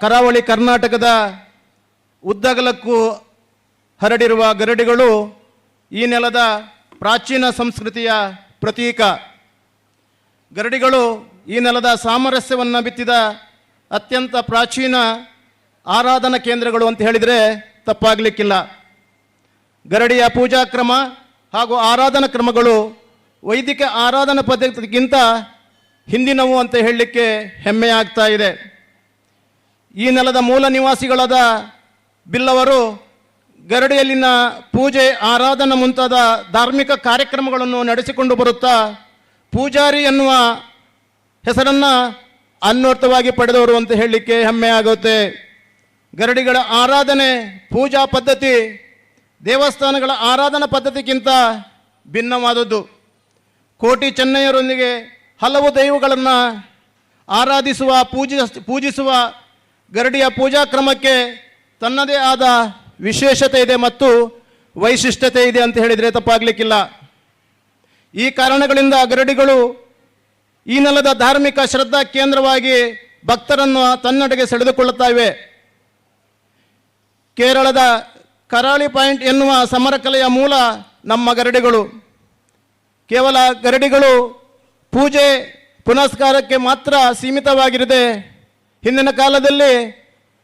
ಕರಾವಳಿ ಕರ್ನಾಟಕದ ಉದ್ದಗಲಕ್ಕೂ ಹರಡಿರುವ ಗರಡಿಗಳು ಈ ನೆಲದ ಪ್ರಾಚೀನ ಸಂಸ್ಕೃತಿಯ ಪ್ರತೀಕ. ಗರಡಿಗಳು ಈ ನೆಲದ ಸಾಮರಸ್ಯವನ್ನು ಬಿತ್ತಿದ ಅತ್ಯಂತ ಪ್ರಾಚೀನ ಆರಾಧನಾ ಕೇಂದ್ರಗಳು ಅಂತ ಹೇಳಿದರೆ ತಪ್ಪಾಗಲಿಕ್ಕಿಲ್ಲ. ಗರಡಿಯ ಪೂಜಾ ಕ್ರಮ ಹಾಗೂ ಆರಾಧನಾ ಕ್ರಮಗಳು ವೈದಿಕ ಆರಾಧನಾ ಪದ್ಧತಿಗಿಂತ ಹಿಂದಿನವು ಅಂತ ಹೇಳಲಿಕ್ಕೆ ಹೆಮ್ಮೆ ಆಗ್ತಾ ಇದೆ. ಈ ನೆಲದ ಮೂಲ ನಿವಾಸಿಗಳಾದ ಬಿಲ್ಲವರು ಗರಡಿಯಲ್ಲಿನ ಪೂಜೆ, ಆರಾಧನೆ ಮುಂತಾದ ಧಾರ್ಮಿಕ ಕಾರ್ಯಕ್ರಮಗಳನ್ನು ನಡೆಸಿಕೊಂಡು ಬರುತ್ತಾ ಪೂಜಾರಿ ಎನ್ನುವ ಹೆಸರನ್ನು ಅನ್ವರ್ಥವಾಗಿ ಪಡೆದವರು ಅಂತ ಹೇಳಲಿಕ್ಕೆ ಹೆಮ್ಮೆ ಆಗುತ್ತೆ. ಗರಡಿಗಳ ಆರಾಧನೆ, ಪೂಜಾ ಪದ್ಧತಿ, ದೇವಸ್ಥಾನಗಳ ಆರಾಧನಾ ಪದ್ಧತಿಗಿಂತ ಭಿನ್ನವಾದದ್ದು. ಕೋಟಿ ಚೆನ್ನಯ್ಯರೊಂದಿಗೆ ಹಲವು ದೈವಗಳನ್ನು ಆರಾಧಿಸುವ, ಪೂಜಿಸ, ಪೂಜಿಸುವ ಗರಡಿಯ ಪೂಜಾ ಕ್ರಮಕ್ಕೆ ತನ್ನದೇ ಆದ ವಿಶೇಷತೆ ಇದೆ ಮತ್ತು ವೈಶಿಷ್ಟ್ಯತೆ ಇದೆ ಅಂತ ಹೇಳಿದರೆ ತಪ್ಪಾಗಲಿಕ್ಕಿಲ್ಲ. ಈ ಕಾರಣಗಳಿಂದ ಗರಡಿಗಳು ಈ ನೆಲದ ಧಾರ್ಮಿಕ ಶ್ರದ್ಧಾ ಕೇಂದ್ರವಾಗಿ ಭಕ್ತರನ್ನು ತನ್ನಡೆಗೆ ಸೆಳೆದುಕೊಳ್ಳುತ್ತವೆ. ಕೇರಳದ ಕರಾಳಿ ಪಾಯಿಂಟ್ ಎನ್ನುವ ಸಮರ ಕಲೆಯ ಮೂಲ ನಮ್ಮ ಗರಡಿಗಳು. ಕೇವಲ ಗರಡಿಗಳು ಪೂಜೆ ಪುನಸ್ಕಾರಕ್ಕೆ ಮಾತ್ರ ಸೀಮಿತವಾಗಿರದೆ ಹಿಂದಿನ ಕಾಲದಲ್ಲಿ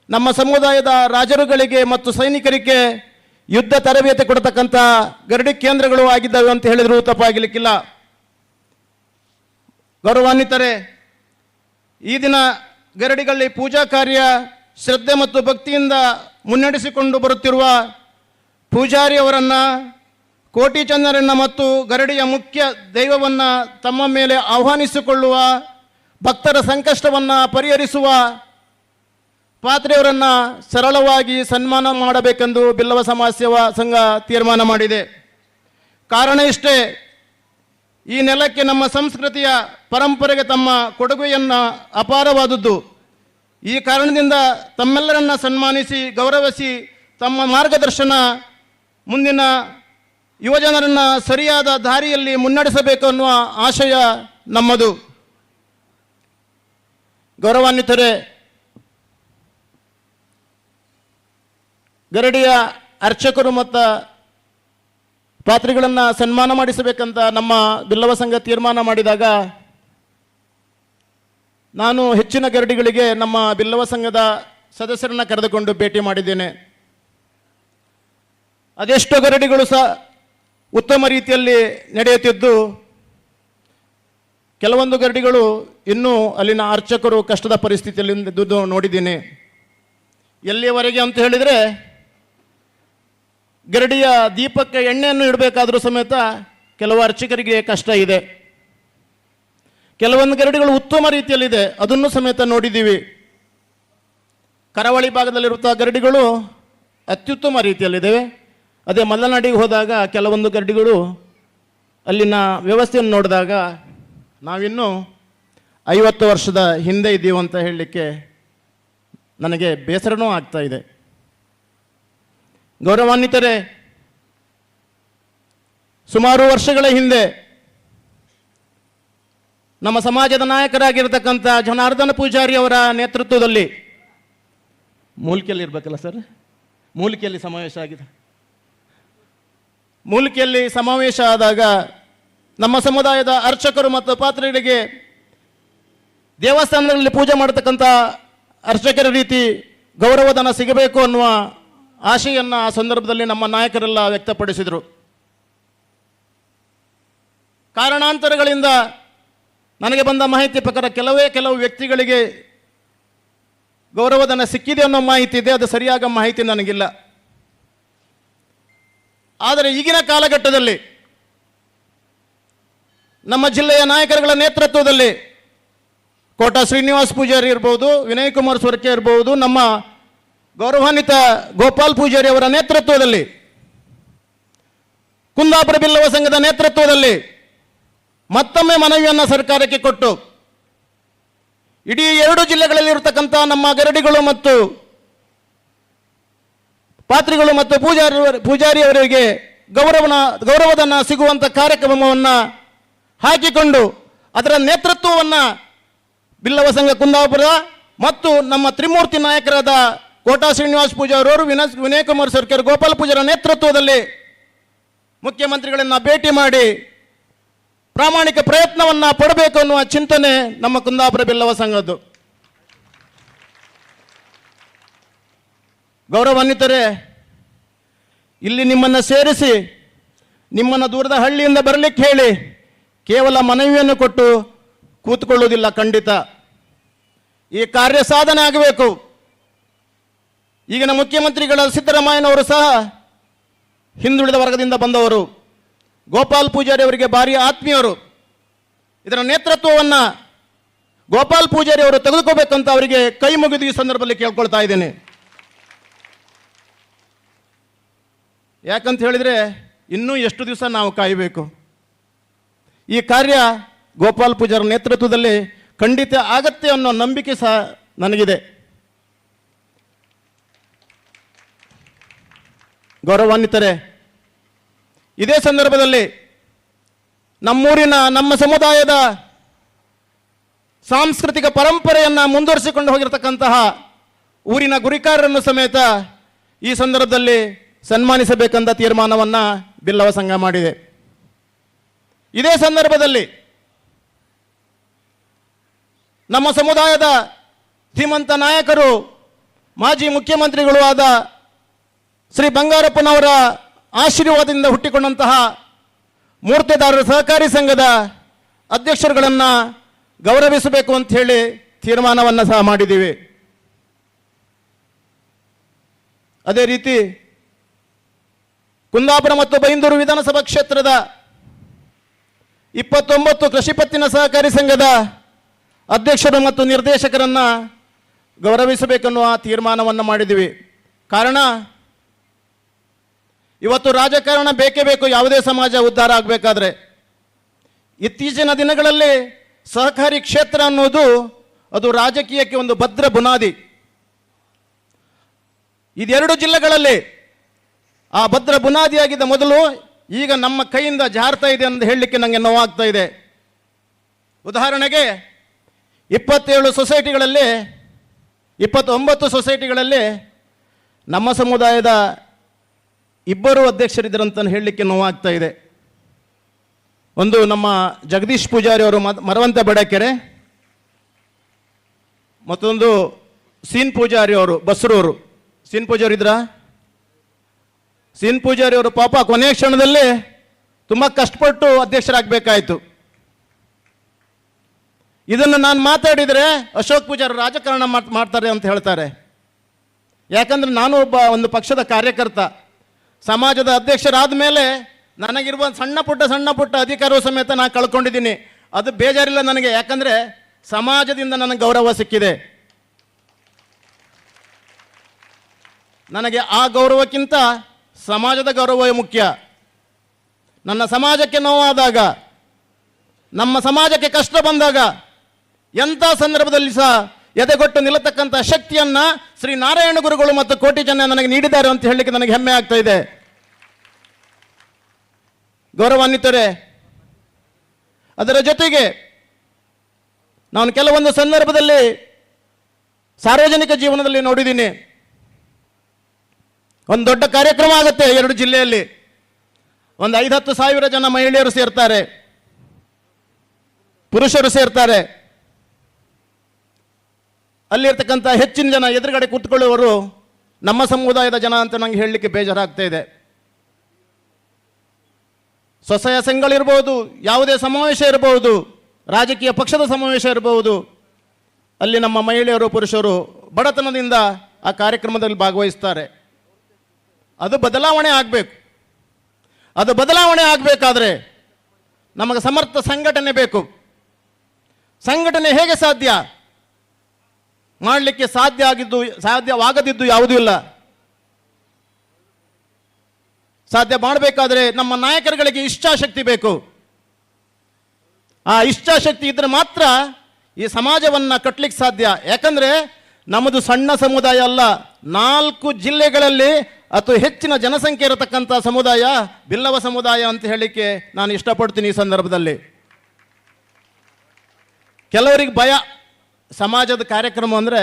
ನಮ್ಮ ಸಮುದಾಯದ ರಾಜರುಗಳಿಗೆ ಮತ್ತು ಸೈನಿಕರಿಗೆ ಯುದ್ಧ ತರಬೇತಿ ಕೊಡತಕ್ಕಂಥ ಗರಡಿ ಕೇಂದ್ರಗಳು ಆಗಿದ್ದಾವೆ ಅಂತ ಹೇಳಿದರೂ ತಪ್ಪಾಗಲಿಕ್ಕಿಲ್ಲ. ಗೌರವಾನ್ವಿತರೆ, ಈ ದಿನ ಗರಡಿಗಳಲ್ಲಿ ಪೂಜಾ ಕಾರ್ಯ ಶ್ರದ್ಧೆ ಮತ್ತು ಭಕ್ತಿಯಿಂದ ಮುನ್ನಡೆಸಿಕೊಂಡು ಬರುತ್ತಿರುವ ಪೂಜಾರಿಯವರನ್ನು ಕೋಟಿ ಚಂದ್ರರನ್ನ ಮತ್ತು ಗರಡಿಯ ಮುಖ್ಯ ದೈವವನ್ನು ತಮ್ಮ ಮೇಲೆ ಆಹ್ವಾನಿಸಿಕೊಳ್ಳುವ ಭಕ್ತರ ಸಂಕಷ್ಟವನ್ನು ಪರಿಹರಿಸುವ ಪಾತ್ರೆಯವರನ್ನು ಸರಳವಾಗಿ ಸನ್ಮಾನ ಮಾಡಬೇಕೆಂದು ಬಿಲ್ಲವ ಸಮಾಜ ಸಂಘ ತೀರ್ಮಾನ ಮಾಡಿದೆ. ಕಾರಣ ಇಷ್ಟೇ, ಈ ನೆಲಕ್ಕೆ ನಮ್ಮ ಸಂಸ್ಕೃತಿಯ ಪರಂಪರೆಗೆ ತಮ್ಮ ಕೊಡುಗೆಯನ್ನು ಅಪಾರವಾದದ್ದು. ಈ ಕಾರಣದಿಂದ ತಮ್ಮೆಲ್ಲರನ್ನ ಸನ್ಮಾನಿಸಿ, ಗೌರವಿಸಿ, ತಮ್ಮ ಮಾರ್ಗದರ್ಶನ ಮುಂದಿನ ಯುವಜನರನ್ನು ಸರಿಯಾದ ದಾರಿಯಲ್ಲಿ ಮುನ್ನಡೆಸಬೇಕು ಅನ್ನುವ ಆಶಯ ನಮ್ಮದು. ಗೌರವಾನ್ವಿತರೇ, ಗರಡಿಯ ಅರ್ಚಕರು ಮತ್ತು ಪಾತ್ರಿಗಳನ್ನು ಸನ್ಮಾನ ಮಾಡಿಸಬೇಕಂತ ನಮ್ಮ ಬಿಲ್ಲವ ಸಂಘ ತೀರ್ಮಾನ ಮಾಡಿದಾಗ ನಾನು ಹೆಚ್ಚಿನ ಗರಡಿಗಳಿಗೆ ನಮ್ಮ ಬಿಲ್ಲವ ಸಂಘದ ಸದಸ್ಯರನ್ನು ಕರೆದುಕೊಂಡು ಭೇಟಿ ಮಾಡಿದ್ದೇನೆ. ಅದೆಷ್ಟೋ ಗರಡಿಗಳು ಸಹ ಉತ್ತಮ ರೀತಿಯಲ್ಲಿ ನಡೆಯುತ್ತಿದ್ದು ಕೆಲವೊಂದು ಗರಡಿಗಳು ಇನ್ನೂ ಅಲ್ಲಿನ ಅರ್ಚಕರು ಕಷ್ಟದ ಪರಿಸ್ಥಿತಿಯಲ್ಲಿ ದುಡ್ಡು ನೋಡಿದ್ದೀನಿ. ಎಲ್ಲಿಯವರೆಗೆ ಅಂತ ಹೇಳಿದರೆ, ಗರಡಿಯ ದೀಪಕ್ಕೆ ಎಣ್ಣೆಯನ್ನು ಇಡಬೇಕಾದರೂ ಸಮೇತ ಕೆಲವು ಅರ್ಚಕರಿಗೆ ಕಷ್ಟ ಇದೆ. ಕೆಲವೊಂದು ಗರಡಿಗಳು ಉತ್ತಮ ರೀತಿಯಲ್ಲಿದೆ, ಅದನ್ನು ಸಮೇತ ನೋಡಿದ್ದೀವಿ. ಕರಾವಳಿ ಭಾಗದಲ್ಲಿರುವಂಥ ಗರಡಿಗಳು ಅತ್ಯುತ್ತಮ ರೀತಿಯಲ್ಲಿದೆ. ಅದೇ ಮಲೆನಾಡಿಗೆ ಹೋದಾಗ ಕೆಲವೊಂದು ಗರಡಿಗಳು ಅಲ್ಲಿನ ವ್ಯವಸ್ಥೆಯನ್ನು ನೋಡಿದಾಗ ನಾವಿನ್ನೂ ಐವತ್ತು ವರ್ಷದ ಹಿಂದೆ ಇದ್ದೀವಿ ಅಂತ ಹೇಳಲಿಕ್ಕೆ ನನಗೆ ಬೇಸರನೂ ಆಗ್ತಾ ಇದೆ. ಗೌರವಾನ್ವಿತರೇ ಸುಮಾರು ವರ್ಷಗಳ ಹಿಂದೆ ನಮ್ಮ ಸಮಾಜದ ನಾಯಕರಾಗಿರ್ತಕ್ಕಂಥ ಜನಾರ್ದನ ಪೂಜಾರಿ ಅವರ ನೇತೃತ್ವದಲ್ಲಿ ಮೂಲಿಕೆಯಲ್ಲಿ ಇರಬೇಕಲ್ಲ ಸರ್? ಮೂಲಿಕೆಯಲ್ಲಿ ಸಮಾವೇಶ ಆಗಿದೆ. ಮೂಲಿಕೆಯಲ್ಲಿ ಸಮಾವೇಶ ಆದಾಗ ನಮ್ಮ ಸಮುದಾಯದ ಅರ್ಚಕರು ಮತ್ತು ಪಾತ್ರಿಗಳಿಗೆ ದೇವಸ್ಥಾನಗಳಲ್ಲಿ ಪೂಜೆ ಮಾಡತಕ್ಕಂಥ ಅರ್ಚಕರ ರೀತಿ ಗೌರವಧನ ಸಿಗಬೇಕು ಅನ್ನುವ ಆಶೆಯನ್ನು ಆ ಸಂದರ್ಭದಲ್ಲಿ ನಮ್ಮ ನಾಯಕರೆಲ್ಲ ವ್ಯಕ್ತಪಡಿಸಿದರು. ಕಾರಣಾಂತರಗಳಿಂದ ನನಗೆ ಬಂದ ಮಾಹಿತಿ ಪ್ರಕಾರ ಕೆಲವೇ ಕೆಲವು ವ್ಯಕ್ತಿಗಳಿಗೆ ಗೌರವಧನ ಸಿಕ್ಕಿದೆ ಅನ್ನೋ ಮಾಹಿತಿ ಇದೆ, ಅದು ಸರಿಯಾದ ಮಾಹಿತಿ ನನಗಿಲ್ಲ. ಆದರೆ ಈಗಿನ ಕಾಲಘಟ್ಟದಲ್ಲಿ ನಮ್ಮ ಜಿಲ್ಲೆಯ ನಾಯಕರುಗಳ ನೇತೃತ್ವದಲ್ಲಿ ಕೋಟ ಶ್ರೀನಿವಾಸ್ ಪೂಜಾರಿ ಇರ್ಬೋದು, ವಿನಯ್ ಕುಮಾರ್ ಸ್ವರ್ಕೆ ಇರ್ಬೋದು, ನಮ್ಮ ಗೌರವಾನ್ವಿತ ಗೋಪಾಲ್ ಪೂಜಾರಿ ಅವರ ನೇತೃತ್ವದಲ್ಲಿ, ಕುಂದಾಪುರ ಬಿಲ್ಲವ ಸಂಘದ ನೇತೃತ್ವದಲ್ಲಿ ಮತ್ತೊಮ್ಮೆ ಮನವಿಯನ್ನು ಸರ್ಕಾರಕ್ಕೆ ಕೊಟ್ಟು, ಇಡೀ ಎರಡು ಜಿಲ್ಲೆಗಳಲ್ಲಿ ಇರತಕ್ಕಂಥ ನಮ್ಮ ಗರಡಿಗಳು ಮತ್ತು ಪಾತ್ರಿಗಳು ಮತ್ತು ಪೂಜಾರಿ ಪೂಜಾರಿಯವರಿಗೆ ಗೌರವನ ಗೌರವಧನ ಸಿಗುವಂಥ ಕಾರ್ಯಕ್ರಮವನ್ನು ಹಾಕಿಕೊಂಡು ಅದರ ನೇತೃತ್ವವನ್ನು ಬಿಲ್ಲವ ಸಂಘ ಕುಂದಾಪುರ ಮತ್ತು ನಮ್ಮ ತ್ರಿಮೂರ್ತಿ ನಾಯಕರಾದ ಕೋಟಾ ಶ್ರೀನಿವಾಸ್ ಪೂಜಾರವರು ವಿನಯ್ ವಿನಯ್ ಕುಮಾರ್ ಸರ್ಕರ್, ಗೋಪಾಲ ಪೂಜಾರ ನೇತೃತ್ವದಲ್ಲಿ ಮುಖ್ಯಮಂತ್ರಿಗಳನ್ನು ಭೇಟಿ ಮಾಡಿ ಪ್ರಾಮಾಣಿಕ ಪ್ರಯತ್ನವನ್ನು ಪಡಬೇಕು ಅನ್ನುವ ಚಿಂತನೆ ನಮ್ಮ ಕುಂದಾಪುರ ಬಿಲ್ಲವ ಸಂಘದ್ದು. ಗೌರವಾನ್ವಿತರೇ, ಇಲ್ಲಿ ನಿಮ್ಮನ್ನು ಸೇರಿಸಿ, ನಿಮ್ಮನ್ನು ದೂರದ ಹಳ್ಳಿಯಿಂದ ಬರಲಿಕ್ಕೆ ಹೇಳಿ ಕೇವಲ ಮನವಿಯನ್ನು ಕೊಟ್ಟು ಕೂತ್ಕೊಳ್ಳುವುದಿಲ್ಲ ಖಂಡಿತ. ಈ ಕಾರ್ಯ ಸಾಧನೆ ಆಗಬೇಕು. ಈಗಿನ ಮುಖ್ಯಮಂತ್ರಿಗಳ ಸಿದ್ದರಾಮಯ್ಯನವರು ಸಹ ಹಿಂದುಳಿದ ವರ್ಗದಿಂದ ಬಂದವರು. ಗೋಪಾಲ್ ಪೂಜಾರಿ ಅವರಿಗೆ ಭಾರಿ ಆತ್ಮೀಯರು. ಇದರ ನೇತೃತ್ವವನ್ನು ಗೋಪಾಲ್ ಪೂಜಾರಿ ಅವರು ತೆಗೆದುಕೋಬೇಕಂತ ಅವರಿಗೆ ಕೈ ಮುಗಿದು ಈ ಸಂದರ್ಭದಲ್ಲಿ ಕೇಳ್ಕೊಳ್ತಾ ಇದ್ದೇನೆ. ಯಾಕಂತ ಹೇಳಿದರೆ ಇನ್ನೂ ಎಷ್ಟು ದಿವಸ ನಾವು ಕಾಯಬೇಕು? ಈ ಕಾರ್ಯ ಗೋಪಾಲ್ ಪೂಜಾರ ನೇತೃತ್ವದಲ್ಲಿ ಖಂಡಿತ ಆಗತ್ತೆ ಅನ್ನೋ ನಂಬಿಕೆ ಸಹ ನನಗಿದೆ. ಗೌರವಾನ್ವಿತರೆ, ಇದೇ ಸಂದರ್ಭದಲ್ಲಿ ನಮ್ಮೂರಿನ, ನಮ್ಮ ಸಮುದಾಯದ ಸಾಂಸ್ಕೃತಿಕ ಪರಂಪರೆಯನ್ನು ಮುಂದುವರಿಸಿಕೊಂಡು ಹೋಗಿರತಕ್ಕಂತಹ ಊರಿನ ಗುರಿಕಾರರನ್ನು ಸಮೇತ ಈ ಸಂದರ್ಭದಲ್ಲಿ ಸನ್ಮಾನಿಸಬೇಕಂತ ತೀರ್ಮಾನವನ್ನು ಬಿಲ್ಲವ ಸಂಘ ಮಾಡಿದೆ. ಇದೇ ಸಂದರ್ಭದಲ್ಲಿ ನಮ್ಮ ಸಮುದಾಯದ ಧೀಮಂತ ನಾಯಕರು, ಮಾಜಿ ಮುಖ್ಯಮಂತ್ರಿಗಳು ಆದ ಶ್ರೀ ಬಂಗಾರಪ್ಪನವರ ಆಶೀರ್ವಾದದಿಂದ ಹುಟ್ಟಿಕೊಂಡಂತಹ ಮೂರ್ತಿದಾರರ ಸಹಕಾರಿ ಸಂಘದ ಅಧ್ಯಕ್ಷರುಗಳನ್ನು ಗೌರವಿಸಬೇಕು ಅಂತ ಹೇಳಿ ತೀರ್ಮಾನವನ್ನು ಸಹ ಮಾಡಿದ್ದೀವಿ. ಅದೇ ರೀತಿ ಕುಂದಾಪುರ ಮತ್ತು ಬೈಂದೂರು ವಿಧಾನಸಭಾ ಕ್ಷೇತ್ರದ ಇಪ್ಪತ್ತೊಂಬತ್ತು ಕೃಷಿ ಪತ್ತಿನ ಸಹಕಾರಿ ಸಂಘದ ಅಧ್ಯಕ್ಷರು ಮತ್ತು ನಿರ್ದೇಶಕರನ್ನು ಗೌರವಿಸಬೇಕನ್ನುವ ತೀರ್ಮಾನವನ್ನು ಮಾಡಿದ್ದೀವಿ. ಕಾರಣ, ಇವತ್ತು ರಾಜಕಾರಣ ಬೇಕೇ ಬೇಕು, ಯಾವುದೇ ಸಮಾಜ ಉದ್ಧಾರ ಆಗಬೇಕಾದ್ರೆ. ಇತ್ತೀಚಿನ ದಿನಗಳಲ್ಲಿ ಸಹಕಾರಿ ಕ್ಷೇತ್ರ ಅನ್ನೋದು ಅದು ರಾಜಕೀಯಕ್ಕೆ ಒಂದು ಭದ್ರ ಬುನಾದಿ. ಇದೆರಡು ಜಿಲ್ಲೆಗಳಲ್ಲಿ ಆ ಭದ್ರ ಬುನಾದಿಯಾಗಿದ್ದ ಮೊದಲು ಈಗ ನಮ್ಮ ಕೈಯಿಂದ ಜಾರ್ತಾ ಇದೆ ಅಂತ ಹೇಳಲಿಕ್ಕೆ ನನಗೆ ನೋವಾಗ್ತಾ ಇದೆ. ಉದಾಹರಣೆಗೆ, ಇಪ್ಪತ್ತೇಳು ಸೊಸೈಟಿಗಳಲ್ಲಿ, ಇಪ್ಪತ್ತೊಂಬತ್ತು ಸೊಸೈಟಿಗಳಲ್ಲಿ ನಮ್ಮ ಸಮುದಾಯದ ಇಬ್ಬರು ಅಧ್ಯಕ್ಷರಿದ್ದರಂತ ಹೇಳಲಿಕ್ಕೆ ನೋವಾಗ್ತಾ ಇದೆ. ಒಂದು ನಮ್ಮ ಜಗದೀಶ್ ಪೂಜಾರಿ ಅವರು ಮರವಂತ ಬಡಕೆರೆ, ಮತ್ತೊಂದು ಸೀನ್ ಪೂಜಾರಿ ಅವರು, ಬಸ್ರೂರು. ಸೀನ್ ಪೂಜಾರಿ ಇದ್ರಾ ಸೀನ್ ಪೂಜಾರಿ ಅವರು ಪಾಪ ಕೊನೆಯ ಕ್ಷಣದಲ್ಲಿ ತುಂಬ ಕಷ್ಟಪಟ್ಟು ಅಧ್ಯಕ್ಷರಾಗಬೇಕಾಯಿತು. ಇದನ್ನು ನಾನು ಮಾತಾಡಿದರೆ ಅಶೋಕ್ ಪೂಜಾರಿ ರಾಜಕಾರಣ ಮಾಡ್- ಮಾಡ್ತಾರೆ ಅಂತ ಹೇಳ್ತಾರೆ. ಯಾಕಂದರೆ ನಾನು ಒಬ್ಬ ಒಂದು ಪಕ್ಷದ ಕಾರ್ಯಕರ್ತ. ಸಮಾಜದ ಅಧ್ಯಕ್ಷರಾದ ಮೇಲೆ ನನಗಿರುವ ಸಣ್ಣ ಪುಟ್ಟ ಸಣ್ಣ ಪುಟ್ಟ ಅಧಿಕಾರವು ಸಮೇತ ನಾನು ಕಳ್ಕೊಂಡಿದ್ದೀನಿ. ಅದು ಬೇಜಾರಿಲ್ಲ ನನಗೆ. ಯಾಕಂದರೆ ಸಮಾಜದಿಂದ ನನಗೆ ಗೌರವ ಸಿಕ್ಕಿದೆ. ನನಗೆ ಆ ಗೌರವಕ್ಕಿಂತ ಸಮಾಜದ ಗೌರವವೇ ಮುಖ್ಯ. ನನ್ನ ಸಮಾಜಕ್ಕೆ ನೋವಾದಾಗ, ನಮ್ಮ ಸಮಾಜಕ್ಕೆ ಕಷ್ಟ ಬಂದಾಗ, ಎಂಥ ಸಂದರ್ಭದಲ್ಲಿ ಸಹ ಎದೆಗೊಟ್ಟು ನಿಲ್ಲತಕ್ಕಂಥ ಶಕ್ತಿಯನ್ನ ಶ್ರೀ ನಾರಾಯಣ ಗುರುಗಳು ಮತ್ತು ಕೋಟಿ ಜನ ನನಗೆ ನೀಡಿದ್ದಾರೆ ಅಂತ ಹೇಳಲಿಕ್ಕೆ ನನಗೆ ಹೆಮ್ಮೆ ಆಗ್ತಾ ಇದೆ. ಗೌರವಾನ್ವಿತರೆ, ಅದರ ಜೊತೆಗೆ ನಾನು ಕೆಲವೊಂದು ಸಂದರ್ಭದಲ್ಲಿ ಸಾರ್ವಜನಿಕ ಜೀವನದಲ್ಲಿ ನೋಡಿದ್ದೀನಿ. ಒಂದು ದೊಡ್ಡ ಕಾರ್ಯಕ್ರಮ ಆಗುತ್ತೆ ಎರಡು ಜಿಲ್ಲೆಯಲ್ಲಿ. ಒಂದು ಐದು ಹತ್ತು ಸಾವಿರ ಜನ ಮಹಿಳೆಯರು ಸೇರ್ತಾರೆ. ಪುರುಷರು ಸೇರ್ತಾರೆ. ಅಲ್ಲಿರ್ತಕ್ಕಂಥ ಹೆಚ್ಚಿನ ಜನ ಎದುರುಗಡೆ ಕೂತ್ಕೊಳ್ಳುವವರು ನಮ್ಮ ಸಮುದಾಯದ ಜನ ಅಂತ ನಂಗೆ ಹೇಳಲಿಕ್ಕೆ ಬೇಜಾರಾಗ್ತಾ ಇದೆ. ಸ್ವಸಹಾಯ ಸಂಘಗಳಿರ್ಬೋದು ಯಾವುದೇ ಸಮಾವೇಶ ಇರಬಹುದು ರಾಜಕೀಯ ಪಕ್ಷದ ಸಮಾವೇಶ ಇರಬಹುದು ಅಲ್ಲಿ ನಮ್ಮ ಮಹಿಳೆಯರು, ಪುರುಷರು ಬಡತನದಿಂದ ಆ ಕಾರ್ಯಕ್ರಮದಲ್ಲಿ ಭಾಗವಹಿಸ್ತಾರೆ. ಅದು ಬದಲಾವಣೆ ಆಗಬೇಕು. ಅದು ಬದಲಾವಣೆ ಆಗಬೇಕಾದ್ರೆ ನಮಗೆ ಸಮರ್ಥ ಸಂಘಟನೆ ಬೇಕು. ಸಂಘಟನೆ ಹೇಗೆ ಸಾಧ್ಯ? ಮಾಡಲಿಕ್ಕೆ ಸಾಧ್ಯ ಆಗಿದ್ದು, ಸಾಧ್ಯವಾಗದಿದ್ದು ಯಾವುದೂ ಇಲ್ಲ. ಸಾಧ್ಯ ಮಾಡಬೇಕಾದ್ರೆ ನಮ್ಮ ನಾಯಕರುಗಳಿಗೆ ಇಚ್ಛಾಶಕ್ತಿ ಬೇಕು. ಆ ಇಷ್ಟಾಶಕ್ತಿ ಇದ್ರೆ ಮಾತ್ರ ಈ ಸಮಾಜವನ್ನು ಕಟ್ಟಲಿಕ್ಕೆ ಸಾಧ್ಯ. ಯಾಕಂದ್ರೆ ನಮ್ಮದು ಸಣ್ಣ ಸಮುದಾಯ ಅಲ್ಲ, ನಾಲ್ಕು ಜಿಲ್ಲೆಗಳಲ್ಲಿ ಅಥವಾ ಹೆಚ್ಚಿನ ಜನಸಂಖ್ಯೆ ಇರತಕ್ಕಂಥ ಸಮುದಾಯ, ಬಿಲ್ಲವ ಸಮುದಾಯ ಅಂತ ಹೇಳಲಿಕ್ಕೆ ನಾನು ಇಷ್ಟಪಡ್ತೀನಿ ಈ ಸಂದರ್ಭದಲ್ಲಿ. ಕೆಲವರಿಗೆ ಭಯ, ಸಮಾಜದ ಕಾರ್ಯಕ್ರಮ ಅಂದರೆ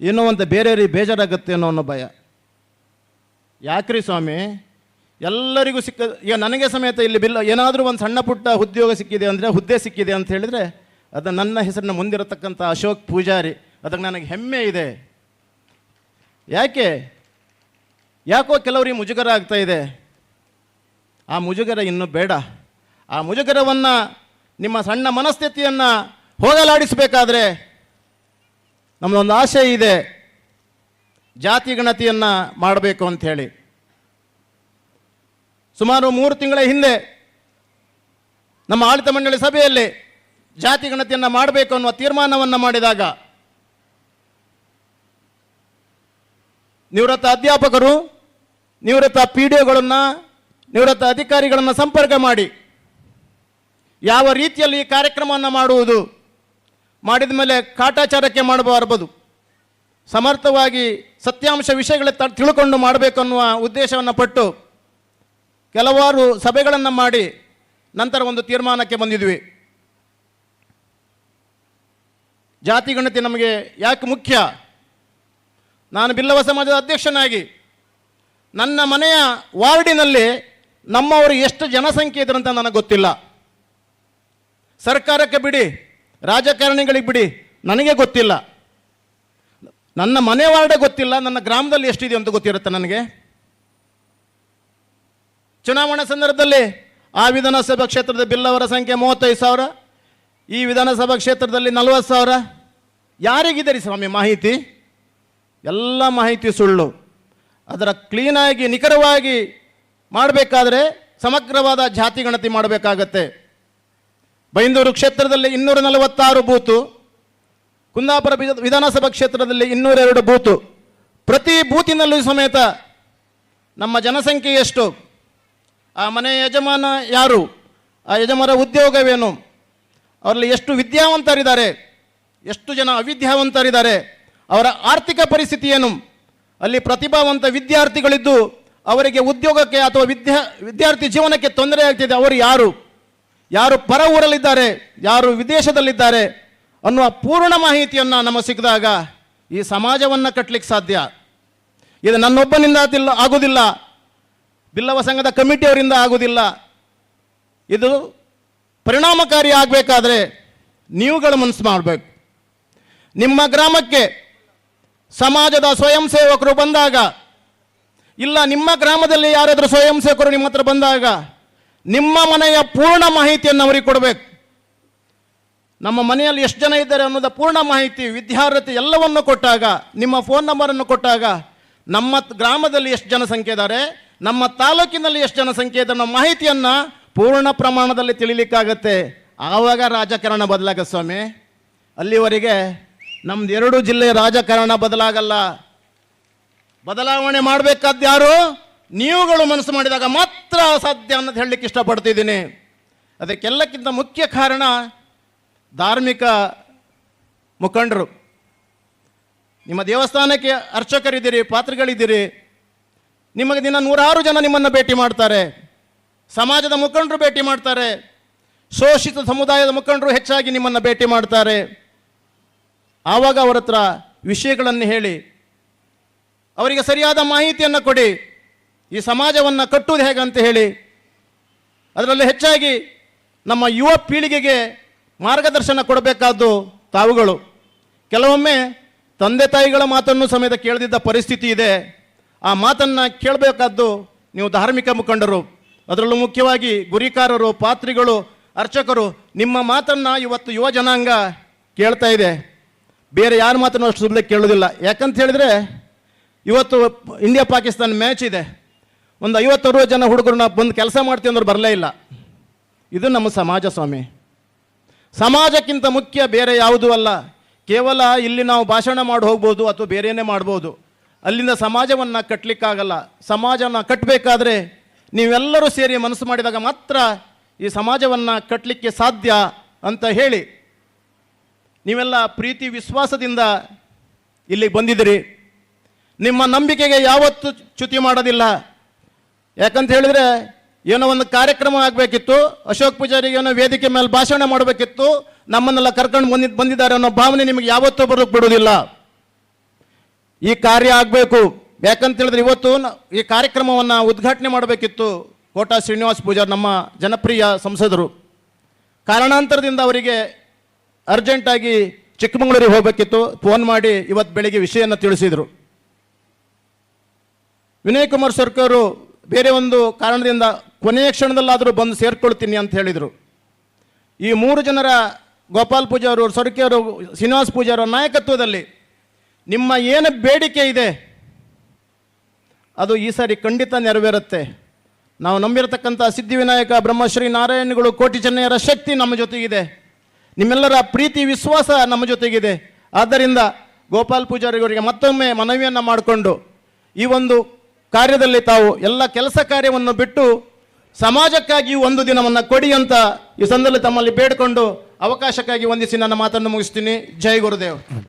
ಏನೋ ಒಂದು ಬೇರೆಯವ್ರಿಗೆ ಬೇಜಾರಾಗುತ್ತೆ ಅನ್ನೋ ಅನ್ನೋ ಭಯ. ಯಾಕ್ರಿ ಸ್ವಾಮಿ? ಎಲ್ಲರಿಗೂ ಸಿಕ್ಕ, ಈಗ ನನಗೆ ಸಮೇತ ಇಲ್ಲಿ ಬಿಲ್ಲ ಏನಾದರೂ ಒಂದು ಸಣ್ಣ ಪುಟ್ಟ ಉದ್ಯೋಗ ಸಿಕ್ಕಿದೆ ಅಂದರೆ ಹುದ್ದೆ ಸಿಕ್ಕಿದೆ ಅಂತ ಹೇಳಿದರೆ ಅದು ನನ್ನ ಹೆಸರಿನ ಮುಂದಿರತಕ್ಕಂಥ ಅಶೋಕ್ ಪೂಜಾರಿ, ಅದಕ್ಕೆ ನನಗೆ ಹೆಮ್ಮೆ ಇದೆ. ಯಾಕೆ? ಯಾಕೋ ಕೆಲವರಿಗೆ ಮುಜುಗರ ಆಗ್ತಾ ಇದೆ. ಆ ಮುಜುಗರ ಇನ್ನೂ ಬೇಡ. ಆ ಮುಜುಗರವನ್ನು ನಿಮ್ಮ ಸಣ್ಣ ಮನಸ್ಥಿತಿಯನ್ನು ಹೋಗಲಾಡಿಸಬೇಕಾದ್ರೆ ನಮ್ಮದೊಂದು ಆಸೆ ಇದೆ. ಜಾತಿ ಗಣತಿಯನ್ನು ಮಾಡಬೇಕು ಅಂತ ಹೇಳಿ ಸುಮಾರು ಮೂರು ತಿಂಗಳ ಹಿಂದೆ ನಮ್ಮ ಆಡಳಿತ ಮಂಡಳಿ ಸಭೆಯಲ್ಲಿ ಜಾತಿ ಗಣತಿಯನ್ನು ಮಾಡಬೇಕು ಅನ್ನುವ ತೀರ್ಮಾನವನ್ನು ಮಾಡಿದಾಗ ನಿವೃತ್ತ ಅಧ್ಯಾಪಕರು ನಿವೃತ್ತ ಪಿ ಡಿ ಒಗಳನ್ನು, ನಿವೃತ್ತ ಅಧಿಕಾರಿಗಳನ್ನು ಸಂಪರ್ಕ ಮಾಡಿ. ಯಾವ ರೀತಿಯಲ್ಲಿ ಈ ಕಾರ್ಯಕ್ರಮವನ್ನು ಮಾಡುವುದು? ಮಾಡಿದ ಮೇಲೆ ಕಾಟಾಚಾರಕ್ಕೆ ಮಾಡಬಾರದು ಸಮರ್ಥವಾಗಿ ಸತ್ಯಾಂಶ ವಿಷಯಗಳ ತಿಳ್ಕೊಂಡು ಮಾಡಬೇಕು ಅನ್ನುವ ಉದ್ದೇಶವನ್ನು ಪಟ್ಟು ಕೆಲವಾರು ಸಭೆಗಳನ್ನು ಮಾಡಿ ನಂತರ ಒಂದು ತೀರ್ಮಾನಕ್ಕೆ ಬಂದಿದ್ವಿ. ಜಾತಿ ಗಣತಿ ನಮಗೆ ಯಾಕೆ ಮುಖ್ಯ? ನಾನು ಬಿಲ್ಲವ ಸಮಾಜದ ಅಧ್ಯಕ್ಷನಾಗಿ ನನ್ನ ಮನೆಯ ವಾರ್ಡಿನಲ್ಲಿ ನಮ್ಮವರು ಎಷ್ಟು ಜನಸಂಖ್ಯೆ ಇದ್ರು ಅಂತ ನನಗೆ ಗೊತ್ತಿಲ್ಲ. ಸರ್ಕಾರಕ್ಕೆ ಬಿಡಿ, ರಾಜಕಾರಣಿಗಳಿಗೆ ಬಿಡಿ, ನನಗೆ ಗೊತ್ತಿಲ್ಲ. ನನ್ನ ಮನೆ ವಾರ್ಡ ಗೊತ್ತಿಲ್ಲ, ನನ್ನ ಗ್ರಾಮದಲ್ಲಿ ಎಷ್ಟಿದೆ ಅಂತ ಗೊತ್ತಿರುತ್ತೆ ನನಗೆ? ಚುನಾವಣಾ ಸಂದರ್ಭದಲ್ಲಿ ಆ ವಿಧಾನಸಭಾ ಕ್ಷೇತ್ರದ ಬಿಲ್ಲವರ ಸಂಖ್ಯೆ ಮೂವತ್ತೈದು ಸಾವಿರ, ಈ ವಿಧಾನಸಭಾ ಕ್ಷೇತ್ರದಲ್ಲಿ ನಲವತ್ತು ಸಾವಿರ. ಯಾರಿಗಿದೆ ರೀ ಸ್ವಾಮಿ ಮಾಹಿತಿ? ಎಲ್ಲ ಮಾಹಿತಿ ಸುಳ್ಳು. ಅದರ ಕ್ಲೀನಾಗಿ, ನಿಖರವಾಗಿ ಮಾಡಬೇಕಾದ್ರೆ ಸಮಗ್ರವಾದ ಜಾತಿ ಗಣತಿ ಮಾಡಬೇಕಾಗತ್ತೆ. ಬೈಂದೂರು ಕ್ಷೇತ್ರದಲ್ಲಿ ಇನ್ನೂರ ನಲವತ್ತಾರು ಬೂತು, ಕುಂದಾಪುರ ವಿಧಾನಸಭಾ ಕ್ಷೇತ್ರದಲ್ಲಿ ಇನ್ನೂರೆರಡು ಬೂತು. ಪ್ರತಿ ಬೂತಿನಲ್ಲೂ ಸಮೇತ ನಮ್ಮ ಜನಸಂಖ್ಯೆ ಎಷ್ಟು? ಆ ಮನೆಯ ಯಜಮಾನ ಯಾರು? ಆ ಯಜಮಾನರ ಉದ್ಯೋಗವೇನು? ಅವರಲ್ಲಿ ಎಷ್ಟು ವಿದ್ಯಾವಂತರಿದ್ದಾರೆ? ಎಷ್ಟು ಜನ ಅವಿದ್ಯಾವಂತರಿದ್ದಾರೆ? ಅವರ ಆರ್ಥಿಕ ಪರಿಸ್ಥಿತಿ ಏನು? ಅಲ್ಲಿ ಪ್ರತಿಭಾವಂತ ವಿದ್ಯಾರ್ಥಿಗಳಿದ್ದು ಅವರಿಗೆ ಉದ್ಯೋಗಕ್ಕೆ ಅಥವಾ ವಿದ್ಯಾ, ವಿದ್ಯಾರ್ಥಿ ಜೀವನಕ್ಕೆ ತೊಂದರೆ ಆಗ್ತಿದೆ. ಅವರು ಯಾರು? ಯಾರು ಪರ ಊರಲ್ಲಿದ್ದಾರೆ? ಯಾರು ವಿದೇಶದಲ್ಲಿದ್ದಾರೆ? ಅನ್ನುವ ಪೂರ್ಣ ಮಾಹಿತಿಯನ್ನು ನಮಗೆ ಸಿಕ್ಕಿದಾಗ ಈ ಸಮಾಜವನ್ನು ಕಟ್ಟಲಿಕ್ಕೆ ಸಾಧ್ಯ. ಇದು ನನ್ನೊಬ್ಬನಿಂದ ತಿಲ್ಲ ಆಗೋದಿಲ್ಲ. ಬಿಲ್ಲವ ಸಂಘದ ಕಮಿಟಿಯವರಿಂದ ಆಗೋದಿಲ್ಲ. ಇದು ಪರಿಣಾಮಕಾರಿ ಆಗಬೇಕಾದ್ರೆ ನೀವುಗಳು ಮನಸ್ಸು ಮಾಡಬೇಕು. ನಿಮ್ಮ ಗ್ರಾಮಕ್ಕೆ ಸಮಾಜದ ಸ್ವಯಂ ಸೇವಕರು ಬಂದಾಗ, ಇಲ್ಲ ನಿಮ್ಮ ಗ್ರಾಮದಲ್ಲಿ ಯಾರಾದರೂ ಸ್ವಯಂ ಸೇವಕರು ನಿಮ್ಮ ಹತ್ರ ಬಂದಾಗ, ನಿಮ್ಮ ಮನೆಯ ಪೂರ್ಣ ಮಾಹಿತಿಯನ್ನು ಅವರಿಗೆ ಕೊಡಬೇಕು. ನಮ್ಮ ಮನೆಯಲ್ಲಿ ಎಷ್ಟು ಜನ ಇದ್ದಾರೆ ಅನ್ನೋದ ಪೂರ್ಣ ಮಾಹಿತಿ ವಿದ್ಯಾರ್ಥಿ ಎಲ್ಲವನ್ನು ಕೊಟ್ಟಾಗ, ನಿಮ್ಮ ಫೋನ್ ನಂಬರನ್ನು ಕೊಟ್ಟಾಗ, ನಮ್ಮ ಗ್ರಾಮದಲ್ಲಿ ಎಷ್ಟು ಜನಸಂಖ್ಯೆ ಇದ್ದಾರೆ, ನಮ್ಮ ತಾಲೂಕಿನಲ್ಲಿ ಎಷ್ಟು ಜನಸಂಖ್ಯೆ ಇದೆ ಅನ್ನೋ ಮಾಹಿತಿಯನ್ನು ಪೂರ್ಣ ಪ್ರಮಾಣದಲ್ಲಿ ತಿಳಿಲಿಕ್ಕಾಗತ್ತೆ. ಆವಾಗ ರಾಜಕಾರಣ ಬದಲಾಗ ಸ್ವಾಮಿ. ಅಲ್ಲಿವರೆಗೆ ನಮ್ದು ಎರಡು ಜಿಲ್ಲೆಯ ರಾಜಕಾರಣ ಬದಲಾಗಲ್ಲ. ಬದಲಾವಣೆ ಮಾಡಬೇಕಾದ ಯಾರು? ನೀವುಗಳು ಮನಸ್ಸು ಮಾಡಿದಾಗ ಮಾತ್ರ ಅಸಾಧ್ಯ ಅನ್ನೋದು ಹೇಳಲಿಕ್ಕೆ ಇಷ್ಟಪಡ್ತಿದ್ದೀನಿ. ಅದಕ್ಕೆಲ್ಲಕ್ಕಿಂತ ಮುಖ್ಯ ಕಾರಣ ಧಾರ್ಮಿಕ ಮುಖಂಡರು. ನಿಮ್ಮ ದೇವಸ್ಥಾನಕ್ಕೆ ಅರ್ಚಕರಿದ್ದೀರಿ, ಪಾತ್ರಗಳಿದ್ದೀರಿ. ನಿಮಗೆ ದಿನ ನೂರಾರು ಜನ ನಿಮ್ಮನ್ನು ಭೇಟಿ ಮಾಡ್ತಾರೆ. ಸಮಾಜದ ಮುಖಂಡರು ಭೇಟಿ ಮಾಡ್ತಾರೆ. ಶೋಷಿತ ಸಮುದಾಯದ ಮುಖಂಡರು ಹೆಚ್ಚಾಗಿ ನಿಮ್ಮನ್ನು ಭೇಟಿ ಮಾಡ್ತಾರೆ. ಆವಾಗ ಅವರ ಹತ್ರ ವಿಷಯಗಳನ್ನು ಹೇಳಿ, ಅವರಿಗೆ ಸರಿಯಾದ ಮಾಹಿತಿಯನ್ನು ಕೊಡಿ, ಈ ಸಮಾಜವನ್ನು ಕಟ್ಟುವುದು ಹೇಗಂತ ಹೇಳಿ, ಅದರಲ್ಲಿ ಹೆಚ್ಚಾಗಿ ನಮ್ಮ ಯುವ ಪೀಳಿಗೆಗೆ ಮಾರ್ಗದರ್ಶನ ಕೊಡಬೇಕಾದ್ದು ತಾವುಗಳು. ಕೆಲವೊಮ್ಮೆ ತಂದೆ ತಾಯಿಗಳ ಮಾತನ್ನು ಸಮೇತ ಕೇಳದಿದ್ದ ಪರಿಸ್ಥಿತಿ ಇದೆ. ಆ ಮಾತನ್ನು ಕೇಳಬೇಕಾದ್ದು ನೀವು ಧಾರ್ಮಿಕ ಮುಖಂಡರು, ಅದರಲ್ಲೂ ಮುಖ್ಯವಾಗಿ ಗುರಿಕಾರರು, ಪಾತ್ರಿಗಳು, ಅರ್ಚಕರು, ನಿಮ್ಮ ಮಾತನ್ನು ಇವತ್ತು ಯುವ ಜನಾಂಗ ಕೇಳ್ತಾ ಇದೆ. ಬೇರೆ ಯಾರ ಮಾತನ್ನು ಅಷ್ಟು ಸುಮ್ಮನೆ ಕೇಳೋದಿಲ್ಲ. ಯಾಕಂತ ಹೇಳಿದ್ರೆ, ಇವತ್ತು ಇಂಡಿಯಾ ಪಾಕಿಸ್ತಾನ ಮ್ಯಾಚ್ ಇದೆ. ಒಂದು ಐವತ್ತರವತ್ತು ಜನ ಹುಡುಗರನ್ನ ಬಂದು ಕೆಲಸ ಮಾಡ್ತೀವಿ ಅಂದ್ರೆ ಬರಲೇ ಇಲ್ಲ. ಇದು ನಮ್ಮ ಸಮಾಜ ಸ್ವಾಮಿ. ಸಮಾಜಕ್ಕಿಂತ ಮುಖ್ಯ ಬೇರೆ ಯಾವುದೂ ಅಲ್ಲ. ಕೇವಲ ಇಲ್ಲಿ ನಾವು ಭಾಷಣ ಮಾಡಿ ಹೋಗ್ಬೋದು ಅಥವಾ ಬೇರೆಯೇ ಮಾಡ್ಬೋದು. ಅಲ್ಲಿಂದ ಸಮಾಜವನ್ನು ಕಟ್ಟಲಿಕ್ಕಾಗಲ್ಲ ಸಮಾಜವನ್ನು ಕಟ್ಟಬೇಕಾದ್ರೆ ನೀವೆಲ್ಲರೂ ಸೇರಿ ಮನಸ್ಸು ಮಾಡಿದಾಗ ಮಾತ್ರ ಈ ಸಮಾಜವನ್ನು ಕಟ್ಟಲಿಕ್ಕೆ ಸಾಧ್ಯ ಅಂತ ಹೇಳಿ. ನೀವೆಲ್ಲ ಪ್ರೀತಿ ವಿಶ್ವಾಸದಿಂದ ಇಲ್ಲಿಗೆ ಬಂದಿದ್ದೀರಿ. ನಿಮ್ಮ ನಂಬಿಕೆಗೆ ಯಾವತ್ತೂ ಚ್ಯುತಿ ಮಾಡೋದಿಲ್ಲ. ಯಾಕಂತ ಹೇಳಿದ್ರೆ ಏನೋ ಒಂದು ಕಾರ್ಯಕ್ರಮ ಆಗಬೇಕಿತ್ತು, ಅಶೋಕ್ ಪೂಜಾರಿಗೆ ಏನೋ ವೇದಿಕೆ ಮೇಲೆ ಭಾಷಣ ಮಾಡಬೇಕಿತ್ತು, ನಮ್ಮನ್ನೆಲ್ಲ ಕರ್ಕೊಂಡು ಬಂದಿದ್ದು ಬಂದಿದ್ದಾರೆ ಅನ್ನೋ ಭಾವನೆ ನಿಮಗೆ ಯಾವತ್ತೂ ಬರೋಕ್ಕೆ ಬಿಡುವುದಿಲ್ಲ. ಈ ಕಾರ್ಯ ಆಗಬೇಕು. ಯಾಕಂತ ಹೇಳಿದ್ರೆ ಇವತ್ತು ಈ ಕಾರ್ಯಕ್ರಮವನ್ನು ಉದ್ಘಾಟನೆ ಮಾಡಬೇಕಿತ್ತು ಕೋಟಾ ಶ್ರೀನಿವಾಸ್ ಪೂಜಾರ್ ನಮ್ಮ ಜನಪ್ರಿಯ ಸಂಸದರು. ಕಾರಣಾಂತರದಿಂದ ಅವರಿಗೆ ಅರ್ಜೆಂಟಾಗಿ ಚಿಕ್ಕಮಗಳೂರಿಗೆ ಹೋಗಬೇಕಿತ್ತು. ಫೋನ್ ಮಾಡಿ ಇವತ್ತು ಬೆಳಿಗ್ಗೆ ವಿಷಯನ ತಿಳಿಸಿದರು. ವಿನಯ್ ಕುಮಾರ್ ಸರ್ಕಾರು ಬೇರೆ ಒಂದು ಕಾರಣದಿಂದ ಕೊನೆಯ ಕ್ಷಣದಲ್ಲಾದರೂ ಬಂದು ಸೇರ್ಕೊಳ್ತೀನಿ ಅಂತ ಹೇಳಿದರು. ಈ ಮೂರು ಜನರ ಗೋಪಾಲ್ ಪೂಜಾರು ಸೊರಕೆಯವರು ಶ್ರೀನಿವಾಸ್ ಪೂಜಾರ ನಾಯಕತ್ವದಲ್ಲಿ ನಿಮ್ಮ ಏನು ಬೇಡಿಕೆ ಇದೆ? ಅದು ಈ ಸಾರಿ ಖಂಡಿತ ನೆರವೇರುತ್ತೆ. ನಾವು ನಂಬಿರತಕ್ಕಂಥ ಸಿದ್ಧಿವಿನಾಯಕ, ಬ್ರಹ್ಮಶ್ರೀ ನಾರಾಯಣಗಳು, ಕೋಟಿ ಚೆನ್ನಯ್ಯರ ಶಕ್ತಿ ನಮ್ಮ ಜೊತೆಗಿದೆ. ನಿಮ್ಮೆಲ್ಲರ ಪ್ರೀತಿ, ವಿಶ್ವಾಸ ನಮ್ಮ ಜೊತೆಗಿದೆ. ಆದ್ದರಿಂದ ಗೋಪಾಲ್ ಪೂಜಾರಿಯವರಿಗೆ ಮತ್ತೊಮ್ಮೆ ಮನವಿಯನ್ನು ಮಾಡಿಕೊಂಡು ಈ ಒಂದು ಕಾರ್ಯದಲ್ಲಿ ತಾವು ಎಲ್ಲ ಕೆಲಸ ಕಾರ್ಯವನ್ನು ಬಿಟ್ಟು ಸಮಾಜಕ್ಕಾಗಿ ಒಂದು ದಿನವನ್ನು ಕೊಡಿ ಅಂತ ಈ ಸಂದರ್ಭದಲ್ಲಿ ತಮ್ಮಲ್ಲಿ ಬೇಡಿಕೊಂಡು ಅವಕಾಶಕ್ಕಾಗಿ ವಂದಿಸಿ ನನ್ನ ಮಾತನ್ನು ಮುಗಿಸ್ತೀನಿ. ಜೈ ಗುರುದೇವ್.